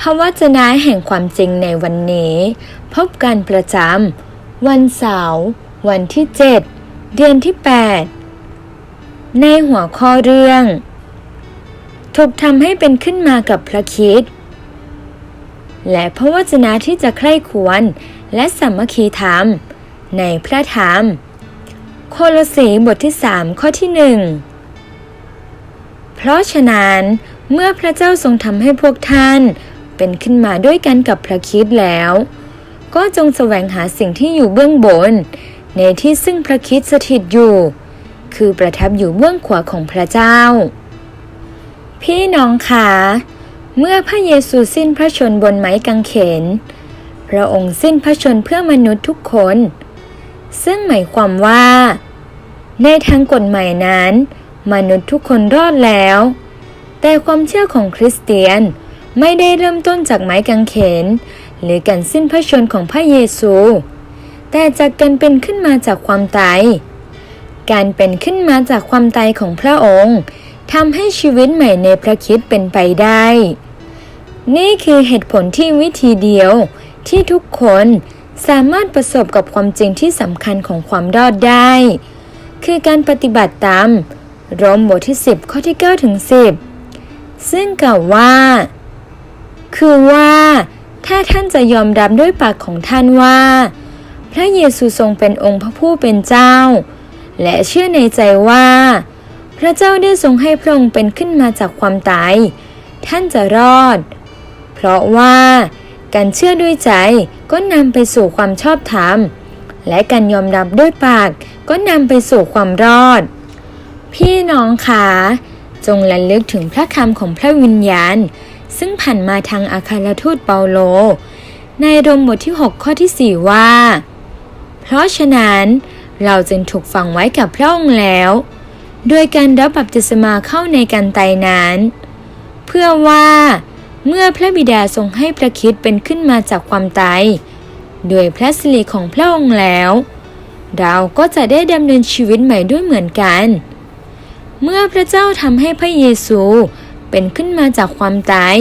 พระวจนะแห่งความจริงในวันนี้ พบกันประจำวันเสาร์วันที่ 7 เดือนที่ 8 ในหัวข้อเรื่อง ถูกทำให้เป็นขึ้นมากับพระคิด และพระวจนะที่จะใคร่ควรและสามัคคีธรรม ในพระธรรม โคโลสีบทที่ 3 ข้อที่1เพราะฉะนั้นเมื่อพระเจ้าทรงทำให้พวกท่าน เป็นขึ้นมาด้วยกันกับพระคิดแล้ว ก็จงแสวงหาสิ่งที่อยู่เบื้องบน ในที่ซึ่งพระคิดสถิตอยู่ คือประทับอยู่เบื้องขวาของพระเจ้า พี่น้องคะเมื่อพระเยซูสิ้นพระชนบนไม้กางเขน พระองค์สิ้นพระชนเพื่อมนุษย์ทุกคน ซึ่งหมายความว่า ในทางกฎหมายนั้น มนุษย์ทุกคนรอดแล้ว แต่ความเชื่อของคริสเตียน ไม่ได้เริ่มต้นจากไม้กางเขน หรือการสิ้นพระชนของพระเยซู แต่จากการเป็นขึ้นมาจากความตาย การเป็นขึ้นมาจากความตายของพระองค์ทำให้ชีวิตใหม่ในพระคิดเป็นไปได้ นี่คือเหตุผลที่วิธีเดียวที่ทุกคนสามารถประสบกับความจริงที่สำคัญของความรอดได้ คือการปฏิบัติตาม รมบทที่ 10 ข้อที่ 9 ถึง 10 ซึ่งกล่าวว่า คือว่า ถ้าท่านจะยอมรับด้วยปากของท่านว่า พระเยซูทรงเป็นองค์พระผู้เป็นเจ้า และเชื่อในใจว่า พระเจ้าได้ทรงให้พระองค์เป็นขึ้นมาจากความตาย ท่านจะรอด เพราะว่าการเชื่อด้วยใจก็นำไปสู่ความชอบธรรม และการยอมรับด้วยปากก็นำไปสู่ความรอด พี่น้องคะจงระลึกถึงพระคำของพระวิญญาณ ซึ่งผ่านมาทางอาคารทูตเปาโล ในรมบทที่ 6 ข้อที่ 4 ว่า เพราะฉะนั้นเราจึงถูกฝังไว้กับพระองค์แล้ว โดยการรับบัพติศมาเข้าในการไตายนั้น เพื่อว่าเมื่อพระบิดาทรงให้พระคิดเป็นขึ้นมาจากความตายโดยพระสิริของพระองค์แล้ว เราก็จะได้ดำเนินชีวิตใหม่ด้วยเหมือนกัน เมื่อพระเจ้าทำให้พระเยซู เป็นขึ้นมาจากความตาย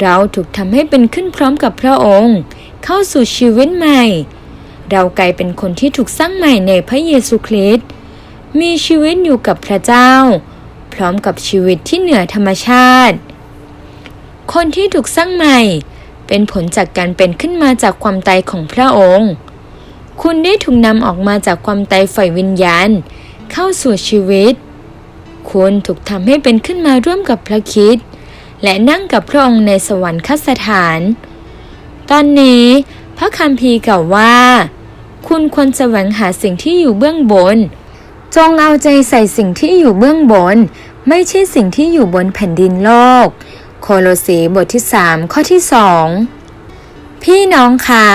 เราถูกทำให้เป็นขึ้นพร้อมกับพระองค์ เข้าสู่ชีวิตใหม่ เรากลายเป็นคนที่ถูกสร้างใหม่ในพระเยซูคริสต์มีชีวิตอยู่กับพระเจ้า พร้อมกับชีวิตที่เหนือธรรมชาติ คนที่ถูกสร้างใหม่ เป็นผลจากการเป็นขึ้นมาจากความตายของพระองค์ คุณได้ถูกนำออกมาจากความตายฝ่ายวิญญาณ เข้าสู่ชีวิต คุณถูกทำให้เป็นขึ้นมาร่วมกับพระคิดและนั่งกับพระองค์ในสวรรคสถาน ตอนนี้พระคัมภีร์กล่าวว่า คุณควรแสวงหาสิ่งที่อยู่เบื้องบน จงเอาใจใส่สิ่งที่อยู่เบื้องบน ไม่ใช่สิ่งที่อยู่บนแผ่นดินโลก โคโลสีบทที่ 3 ข้อที่ 2 พี่น้องคะ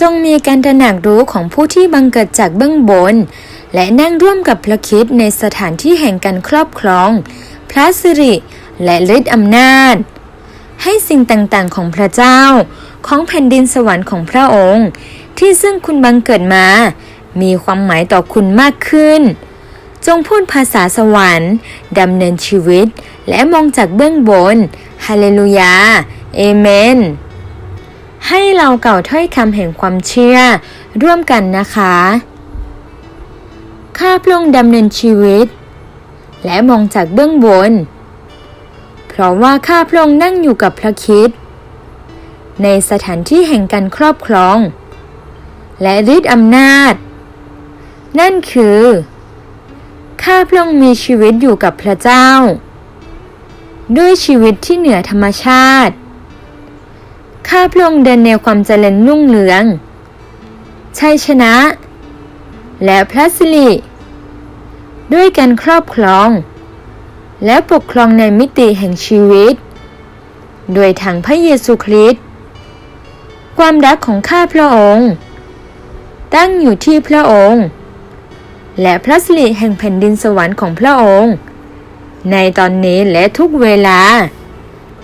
จงมีการตระหนักรู้ของผู้ที่บังเกิดจากเบื้องบน และนั่งร่วมกับพระคิดในสถานที่แห่งการครอบครอง พระสิริ และฤทธิอำนาจ ให้สิ่งต่างๆของพระเจ้า ของแผ่นดินสวรรค์ของพระองค์ ที่ซึ่งคุณบังเกิดมา มีความหมายต่อคุณมากขึ้น จงพูดภาษาสวรรค์ดำเนินชีวิต และมองจากเบื้องบน ฮาเลลูยา เอเมนให้เราเก่าถ้อยคำแห่งความเชื่อ ร่วมกันนะคะ ข้าพระองค์ดำเนินชีวิต และมองจากเบื้องบน เพราะว่าข้าพระองค์นั่งอยู่กับพระคิดในสถานที่แห่งการครอบครอง และฤทธิอำนาจ นั่นคือข้าพระองค์มีชีวิตอยู่กับพระเจ้า ด้วยชีวิตที่เหนือธรรมชาติ ข้าพระองค์เดินในความเจริญรุ่งเรืองชัยชนะ และพระสิริ ด้วยการครอบครอง และปกครองในมิติแห่งชีวิต โดยทางพระเยซูคริสต์ความรักของข้าพระองค์ ตั้งอยู่ที่พระองค์ และพระสิริแห่งแผ่นดินสวรรค์ของพระองค์ ในตอนนี้และทุกเวลา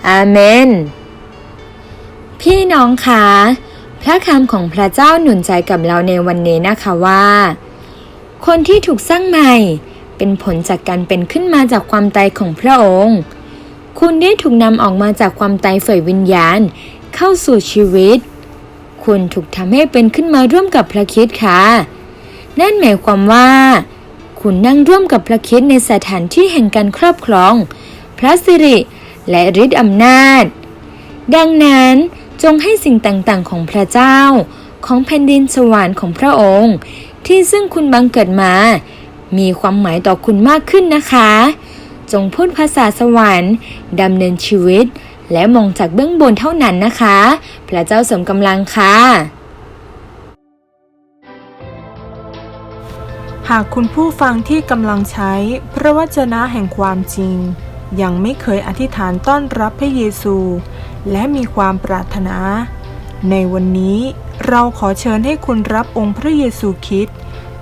อาเมน พี่น้องคะพระคำของพระเจ้าหนุนใจกับเราในวันนี้นะคะว่า คนที่ถูกสร้างใหม่ เป็นผลจากการเป็นขึ้นมาจากความตายของพระองค์ คุณได้ถูกนำออกมาจากความตายฝ่ายวิญญาณ เข้าสู่ชีวิต คุณถูกทำให้เป็นขึ้นมาร่วมกับพระคิดค่ะ นั่นหมายความว่า คุณนั่งร่วมกับพระคิดในสถานที่แห่งการครอบครอง พระสิริ และฤทธิ์อำนาจ ดังนั้นจงให้สิ่งต่างๆ ของพระเจ้า ของแผ่นดินสวรรค์ของพระองค์ ที่ซึ่งคุณบังเกิดมา มีความหมายต่อคุณมากขึ้นนะคะ จงพูดภาษาสวรรค์ดำเนินชีวิต และมองจากเบื้องบนเท่านั้นนะคะ พระเจ้าเสริมกำลังค่ะ หากคุณผู้ฟังที่กำลังใช้พระวจนะแห่งความจริง ยังไม่เคยอธิษฐานต้อนรับพระเยซู และมีความปรารถนา ในวันนี้เราขอเชิญให้คุณรับองค์พระเยซูคริสต์